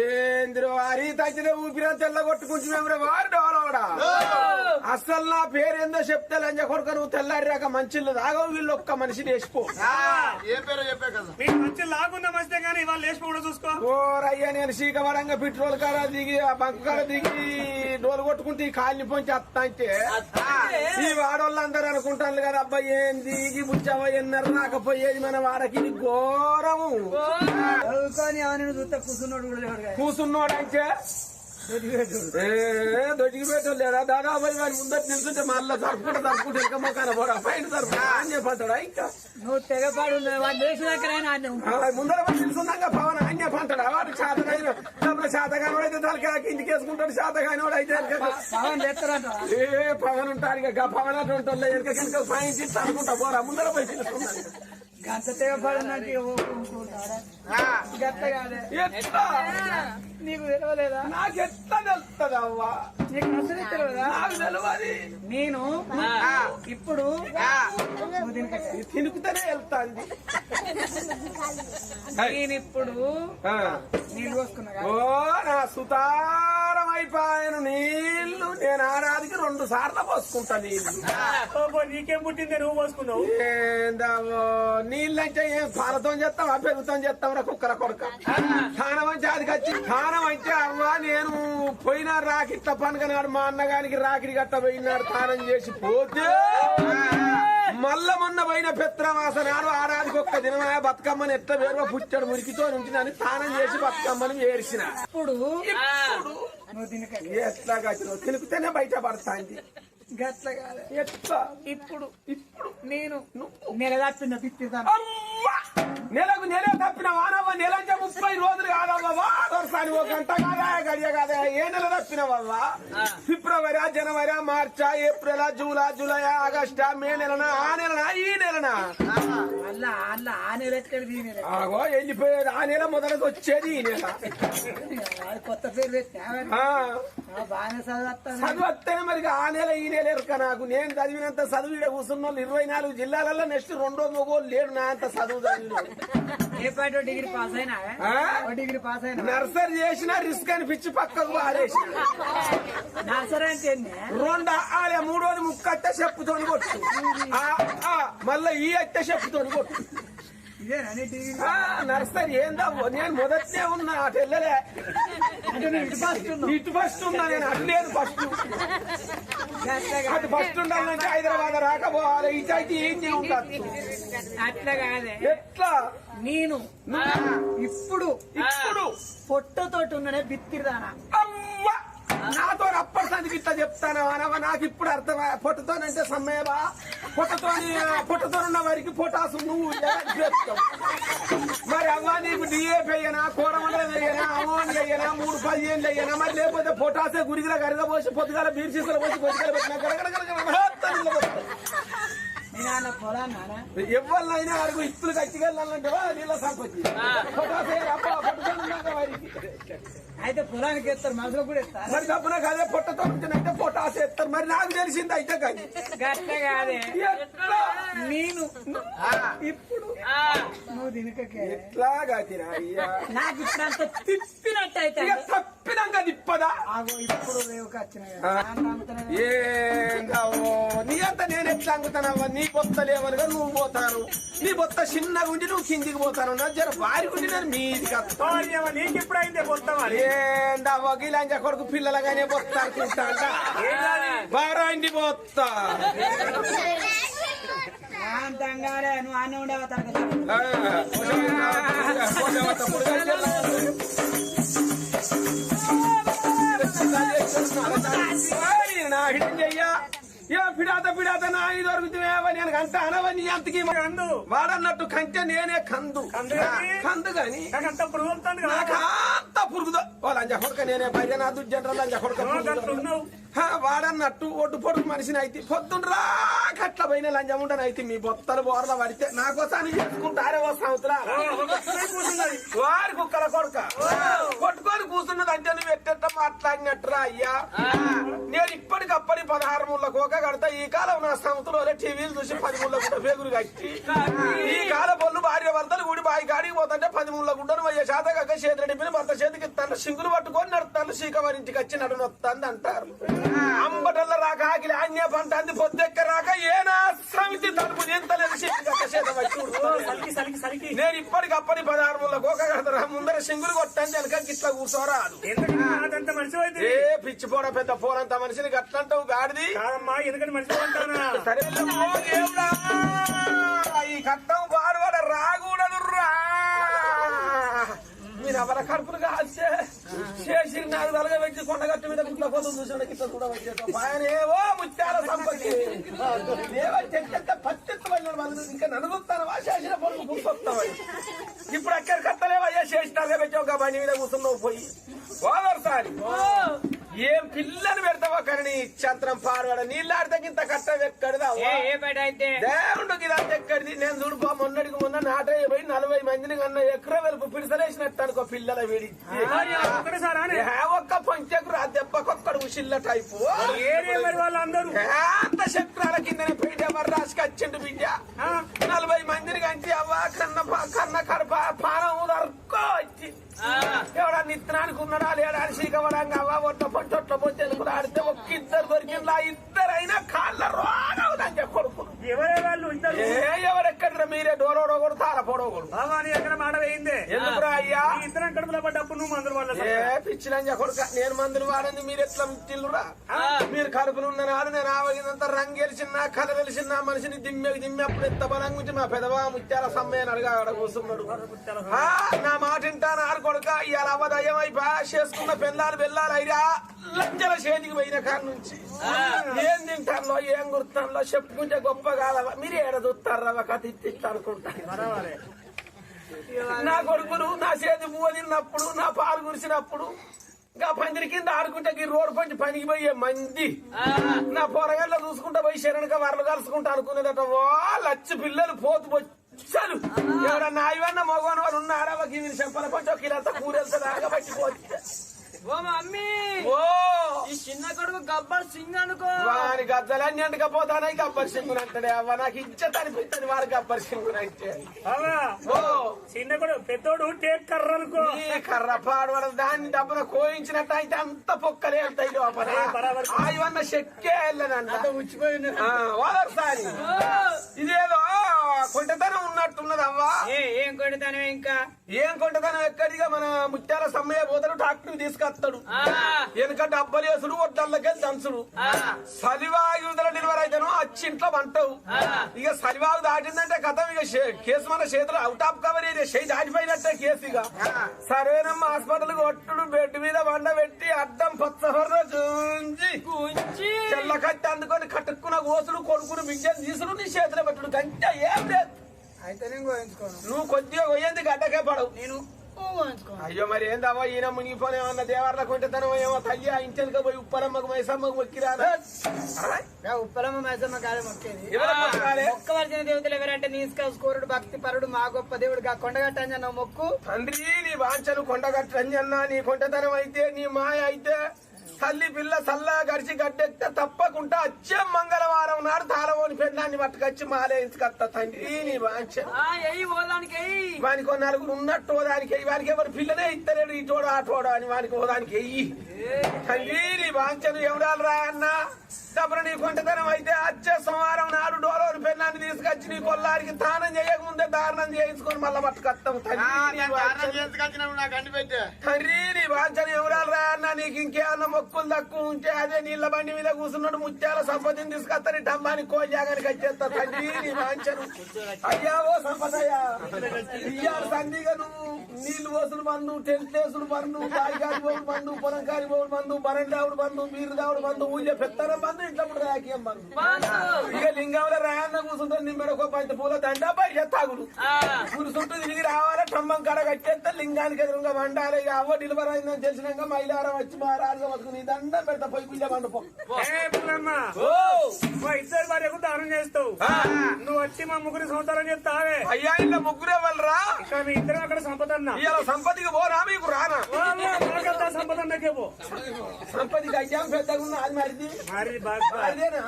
ఏంద్రో అరీ తగ్గిన ఊపిరి తెల్ల కొట్టుకుంటున్నాం వారు డోలవడా అసలు నా పేరు ఏందో చెప్తే లంజ కొడుక నువ్వు తెల్లారిరాక మంచిళ్ళు తాగవు వీళ్ళు ఒక్క మనిషిని వేసుకో ఏ పేరో చెప్పే కదా. నీకు మంచి లాగున్న మంచిదే కానీ కూడా చూసుకో. ఓరయ్యా నేను శీకవరంగా పెట్రోల్ కాడ దిగి ఆ బంక్ కాడ దిగి డోలు కొట్టుకుంటే ఈ కాలిని పొంచి అత్త అంటే ఈ వాడోళ్ళందరూ అనుకుంటాను కదా అబ్బాయి ఏం దిగి బుచ్చవ్వ ఎన్నర రాకపోయేది మన వాడకి? ఘోరము. చదువుకొని అవన్నీ చూస్తే కూర్చున్నాడు కూడా ఏ దాదాపు ముందర నిల్చుంటే మళ్ళీ జరుపుకుంటా జరుపుకుంటే ఇంకా మొక్కన పోరా పైన అని చెప్పంటాడా ఇంకా నువ్వు తెగపాడు ముందర నిల్చున్నాక పవన్ అని చెప్పంటాడా వాడు శాతకాయన డబ్బులు శాతకాని ఇంటికి వేసుకుంటాడు శాతకాని అయితే ఏ పవన్ ఉంటాడు ఇక పవన్ అటు ఉంటాడు వెనక పైన తీసి పోరా ముందర పోయి తీసుకున్నాడు నీకు తెలియలేదా నాకు ఎట్లా తెలుస్తుంది అవ్వా? నీకు అసలు తెలియదా నాకు తెలియదు నేను ఇప్పుడు. తినుకుతూనే వెళ్తాంది. నేను ఇప్పుడు. నీళ్ళు. ఓ నా సుతారం అయిపోయాను నీళ్ళు నేను ఆరాదికి రెండు సార్లు పోసుకుంటా నీళ్ళు ఓ, నీకేం పుట్టింది? నువ్వు పోసుకున్నావు. ఏందావో నీళ్ళంటే ఏం పాలతో చేస్తాం ఆ పెరుగుతో చేస్తాం రా కుక్కల కొడుక? స్థానం అంటే అది కచ్చి స్థానం అంటే అవ్వ నేను పోయిన రాకిట్ల పండుగ నాడు మా అన్నగానికి రాకిడి గట్ట పోయినాడు స్నానం చేసి పోతే మల్ల మొన్న పోయిన పెత్రమాస నాడు ఆరాదికి ఒక్క దినమా బతుకమ్మని ఎట్ట వేరువ పుచ్చడు మురికితో ఉంటుందని స్నానం చేసి బతుకమ్మని ఏర్చిన ఇప్పుడు నువ్వు తినకట్ట. ఎట్లా గచ్చిన తినుకుతేనే బయట పడతాంది. గట్ల కాదే ఎట్లా? ఇప్పుడు ఇప్పుడు నేను నెల పిప్పిస్తాను అమ్మా! నెలకు నెల తప్పిన వానవ్వ నెలంటే ముప్పై రోజులు కాదవ్వ? ఒక గంట కాదా? గడియ కాదా? ఏ నెల తప్పిన వల్ల ఫిబ్రవరి జనవరి మార్చా ఏప్రిల్ జూలై జూలై ఆగస్టా మే నెలనా ఆ నెలనా ఈ నెలనా. ఆ నెల నెల? ఆగో వెళ్ళిపోయేది ఆ నెల మొదలకి వచ్చేది ఈ నెల. కొత్త పేరు బాగానే చదువు మరి ఆ నెల ఈ ఎరక నాకు. నేను చదివినంత చదువు ఈడ కూర్చున్న ఇరవై నాలుగు జిల్లాలలో నెక్స్ట్ రెండో మొగోళ్ళు లేడు నా అంత చదువు చదివిన డిగ్రీ పాస్ అయినా? ఆ? ఓ డిగ్రీ పాస్ అయినా? నర్సరీ చేసిన రిస్క్ అనిపించి పక్కకు పారేసిన నర్సరీ అంటే? రెండు ఆలే మూడోది ముక్కట్ట చెప్పుతోని కొట్టు. మళ్ళా ఈ అట్ట చెప్పుతోని కొట్టు. ఇదేనా నీ డిగ్రీ ఆ, నర్సరీ ఏందా నేను మొదటనే ఉన్నా అటు వెళ్ళలే ఇటు ఫస్ట్ ఉన్నా నేను అటు లేదు ఫస్ట్ అటు. ఫస్ట్ ఉండాలంటే హైదరాబాద్ రాకపోవాలి. ఇటు ఏం ఉండదు అట్లా కాదే. ఎట్లా? నేను ఇప్పుడు ఇప్పుడు పొట్టతోటి ఉన్ననే బిత్తిరిదానా! నాతో అప్పటి సందికి ఇట్లా చెప్తాను అనవ నాకు ఇప్పుడు అర్థం పొట్టతోనంటే సమ్మేవా పొట్టతో ఉన్న వారికి పొటాసు నువ్వు మరి అవ్వా నీకు డిఏపీ అయ్యనా కూరమండలం అయ్యనా అమౌంట్ అయ్యనా మూడు పదిహేను అయ్యనా మరి లేకపోతే పొటాసే గురిగిల గరగబోసి పొద్దుగాల బీర్సీసులు పోసి పొద్దుగాల పెట్టినా గడగడగడగడ మీ ఎవరినైనా అడుగు ఇత్తులు కచ్చికెళ్ళాలంటే నీళ్ళ వారికి అయితే పొలానికి ఎత్తారు మనసులో కూడా ఎత్తారు? మరి తప్పున కాదే పొట్టతో పొటాస్ ఎత్తారు. మరి నాకు తెలిసింది అయితే కానీ. కాదే. నేను ఇప్పుడు నువ్వు తినకకే. ఎట్లాగా తిరాయ్యా నాకు ఇప్పుడు అంత తిప్పినట్టు అయితే ఇక తప్పినాక తిప్పదా? ఆగో ఇప్పుడు రేవుకి వచ్చిన నీ అంత నేను ఎట్లా అంగుతానవ్వా నీ బొత్త లేవనుగా నువ్వు పోతాను నీ బొత్త చిన్నగా ఉండి నువ్వు కిందికి పోతాను నా జర భారీ ఉండి నేను ఓ, అయ్యవ్వ, నీకు ఇప్పుడు అయిందే కొత్త మరి? ఏందా వగిలంజ కొడుకు పిల్లలుగానే బొత్త అనుకుంటా బారా ఇంటి బొత్త. శాంతంగానే నువ్వు అన్న ఉండేవా ఏ పిడాత పిడాత నా ఇది దొరుకుతావే నేను కంట అనవని అంతకి కందు. వాడన్నట్టు కంటే నేనే కందు కందు ఏంటి? కందు పురుగుదో? లంజ కొడుక నేనే లంజ కొడుక పురుగుదో. ఉన్నావు? హా, వాడన్నట్టు ఒడ్డు పొడుగు మనిషిని అయితే పొద్దునరా కట్ల పోయిన లంజముండని అయితే మీ బొత్తలు బోర్ల పడితే నా కోసం చేసుకుంటారే ఓ సంవత్సరా వారి కుక్కల కొడుక. కొట్టుకొని కూర్చున్నది అంటే నువ్వు ఎట్టెట్ట మాట్లాడినట్టురా అయ్యా? నేను ఇప్పటికప్పటి పదహారు ముళ్ళ కోక కడతా. ఈ కాలం నా సంవత్సరంలో టీవీలు చూసి పది ముళ్ళ కూడా పేగులు కట్టి. ఈ కాల పళ్ళు భార్య భర్తలు పోతుంటే పది మూల గుడ్డను పోయే శాత కాక చేతి నింపిన భర్త చేతికి తన సింగులు పట్టుకొని నడుతాను శ్రీకవారి ఇంటికి వచ్చి నడు నొత్తాంది అంటారు. అంబటల్ల రాక ఆకిలి ఆన్య పంట అంది పొద్దెక్క రాక ఏనా సమితి తలుపు ఎంతలేదు చేత వచ్చి ఉడుతుంది. సలికి సలికి సలికి. నేను ఇప్పటికప్పటి పదహారు ముళ్ళ గోక కడతారా ముందర సింగులు కొట్టాను వెనక గిట్ల కూర్చోరాదు. ఏ పిచ్చి పోడ పెద్ద పోనంత మనిషిని గట్లంటావు గాడిది? సరే ఈ కట్టం పాడుబడ రాకూడదు రా మీరు ఎవరి కాస్తే చేసి తలగా పెట్టి కొండగట్టు మీద గుట్ల కోసం చూసిన గిట్ల కూడా వచ్చేట ఆయనేవో ముత్యాల సంపత్తి. ఏవో చెట్ట పత్తెత్తమైన వాళ్ళు. ఇంకా నడుగుతాను చేసిన పనులు గుర్తొస్తామని ఇప్పుడు అక్కడ కట్టలేవయ్యా చేసినాక పెట్టి ఒక బండి మీద కూర్చున్నావు పోయి. ఓదర్సారి ఏం పిల్లని పాడవాడ నీళ్ళాడితే ఇంత కట్ట ఎక్కడిదా? దేవుడికి ఇదంతా ఎక్కడిది? నేను చూడుకో మొన్నటికి మొన్న నాటయ్య పోయి నలభై మందిని కన్నా ఎకర వెలుపు పిడిసలేసినట్టు అనుకో పిల్లల వీడి ఒక్క పంచకురు ఆ దెబ్బకొక్కడు ఉషిల్ల టైపు. వాళ్ళందరూ? అంత శక్తుల కింద పెయిట మర్రాసుకి వచ్చిండు బిడ్డ? నలభై మందిని కంచి అవ్వ కన్న కన్న కడప పానం దొరకో ఎవడా నిత్తనానికి ఉన్నాడా లేడా అని శ్రీకవడంగా అవ్వ ఒట్ట పొట్టొట్ట పొట్టెలుకులు ఆడితే ఒక్క ఇద్దరు దొరికిందా? ఇద్దరైనా కాళ్ళ రోగవుదని కొడుకులు. ఎవరే వాళ్ళు? ఇద్దరు. ఏ ఎవరెక్కడ మీరే తారపోడోగుడు బాబా నీ ఎక్కడ మాట వేయిందే. ఎందుకురా అయ్యా ఈ ఇద్దరం కడుపులో పడ్డప్పుడు నువ్వు మందులు వాళ్ళ ఏ పిచ్చిలంజ కొడుక నేను మందులు వాడింది? మీరు ఎట్లా తిల్లురా మీరు కడుపులు ఉన్న నాడు నేను ఆవగినంత రంగు గెలిచినా కథ తెలిసిన మనిషిని దిమ్మెకి దిమ్మె అప్పుడు ఎంత బలంగా ఉంచి మా పెదవా ముత్యాల సమ్మయ్యని అడిగా ఆడ కూర్చున్నాడు. నా మాట వింటాను ఆరు కొడుక? ఇవాళ అవదయం అయిపో చేసుకున్న పెళ్ళాలు బెల్లాలు అయిరా? లంజల చేతికి పోయిన కాడ నుంచి. ఏం తింటాలో ఏం గుర్తాలో చెప్పుకుంటే గొప్ప కాదవా మీరు ఏడ చూస్తారా కథ ఇచ్చిస్తా అనుకుంటాను నా కొడుకులు నా చేతి పువ్వు తిన్నప్పుడు నా పాలు కురిసినప్పుడు ఇంకా పందిరి కింద ఆడుకుంటే ఈ రోడ్డు పంచి పనికి పోయే మంది. నా పొరగల్లో చూసుకుంటా పోయి శరణక వరలు కలుసుకుంటా అనుకునేదట లచ్చి పిల్లలు పోతు వచ్చారు ఎవరన్నా ఇవన్న మగవాని వాళ్ళు ఉన్నారా? వీరి చెంపల కొంచెం కిలంతా కూరెళ్తుంది ఆగబట్టిపోతే ఓ మమ్మీ! ఓ ఈ చిన్న కొడుకు గబ్బర్ సింగ్ అనుకో. వాని గద్దలన్నీ అంటకపోతానే గబ్బర్ సింగుని అంటాడే. అవ్వ నాకు ఇచ్చత అనిపిస్తుంది వాడు గబ్బర్ బాబా ఓ. చిన్న కూడా పెద్దోడు టేక్ కర్ర అనుకో. ఈ కర్ర పాడవడం దాన్ని డబ్బున కోయించినట్టు అయితే అంత పొక్కలే వెళ్తాయి లోపల. బరాబర్. ఆ ఇవన్న చెక్కే వెళ్ళదంట వాదర్సారి ఇదేదో కొంటతనం ఉన్నట్టున్నది ఏ ఏం కొడతాను ఇంకా? ఏం కొంటతనం ఎక్కడిగా మన ముత్యాల సమ్మయ్య పోతాడు ట్రాక్టర్ తీసుకొస్తాడు. వెనుక డబ్బలు వేసుడు వడ్డల్లకే దంచుడు. డెలివరీ అయితేనో వచ్చి ఇంట్లో వంటవు. ఇక సలివాగు దాటిందంటే కథం ఇక కేసు మన చేతులు అవుట్ ఆఫ్ కవర్ చేయి దాటిపోయినట్టే కేసు ఇక. సరేనమ్మా హాస్పిటల్ కొట్టుడు బెడ్ మీద వండ పెట్టి అడ్డం పచ్చహొర్ర చూంచి గుంజి తెల్ల కట్టి అందుకొని కట్టుకున్న కోసులు కొడుకుని బిడ్డను తీసుడు నీ చేతిలో పెట్టుడు. గంట ఏం లేదు. అయితే నేను గోయించుకోను నువ్వు కొద్దిగా పోయేంది గడ్డకే పడవు. నేను అయ్యో మరి ఏందవ్వ ఈయన మునిగిపోనే అన్న దేవర్ల కొంటతనం ఏమో తయ్యా ఇంచెనక పోయి ఉప్పలమ్మకు మైసమ్మకు మొక్కిరాదా? ఉప్పలమ్మ మైసమ్మ కాదు మొక్కేది. ఎవరు మొక్కాలే? మొక్క వలసిన దేవతలు ఎవరంటే నీస్క స్కోరుడు భక్తి పరుడు మా గొప్ప దేవుడు గా కొండగట్టని మొక్కు. తండ్రి నీ వాంఛలు కొండగట్టంజన్నా నీ కొంటతనం అయితే నీ మాయ అయితే తల్లి పిల్ల సల్లా గడిచి గడ్డెక్తే తప్పకుండా వచ్చే మంగళవారం నాడు తాళవోని పెళ్ళాన్ని పట్టుకొచ్చి మాలేయించుకొస్తా తండ్రి. నీ వాంఛ. ఎయ్యి పోదానికి ఎయ్యి వానికి నలుగురు ఉన్నట్టు దానికి వానికి ఎవరు పిల్లనే ఇస్తలేడు ఇటోడు ఆటోడు అని వానికి ఓ దానికి ఎయ్యి తండ్రి నీ వాంఛను ఎవడాలు రా అన్న? తప్పుడు నీ కొంటతనం అయితే వచ్చే సోమవారం నాడు డోలోని పెళ్ళాన్ని తీసుకొచ్చి నీ కొల్లారికి తానం చేయకముందే దారుణం చేయించుకొని మళ్ళా పట్టుకొస్తాం. తండ్రి నీ వాంఛన. ఎవరాలు రా అన్న నీకు ఇంకేమన్నా మొక్కులు తక్కువ ఉంటే అదే నీళ్ళ బండి మీద కూర్చున్నాడు ముత్యాల సంపదని తీసుకొస్తాను డమ్మానికి కోజాగానికి వచ్చేస్తా. తండ్రి నీ వాంఛను. అయ్యా ఓ సంపదయ్యా. ఇయ్యాల సంధిగా నువ్వు నీళ్ళు పోసుడు బంధు టెంట్ వేసుడు బంధు కాయగాడి పోడు బంధు పొలంకారి పోడు బంధు బరండావుడు బంధు బీరు దావుడు బంధు ఊళ్ళో పెత్తనం బంధు ఇంట్లో రాకియం బంధు ఇక లింగంలో రాయన్న కూర్చుంటే నిమ్మెడకో పంచ పూల దండ బయట తాగుడు. ఊరు చుట్టూ తిరిగి రావాలి. స్తంభం కాడ కట్టేస్తే లింగానికి ఎదురుగా వండాలి. ఇక అవ్వ డెలివరీ అయిందని తెలిసినాక మైలారం వచ్చి మా రాజుగా పట్టుకుని దండం పెడతా. పోయి పిల్ల పండుపో ఇద్దరు భార్యకు దానం చేస్తావు. నువ్వు వచ్చి మా ముగ్గురి సంవత్సరం చెప్తావే అయ్యా ఇలా ముగ్గురే వాళ్ళరా? ఇక్కడ మీ ఇద్దరం అక్కడ సంపదన్న ఇవాళ సంపతికి పోరా మీకు రానా? మనకంతా సంపదన్నకే పో. సంపతికి అయ్యాం పెద్దగా అది మరిది. మరి అదేనా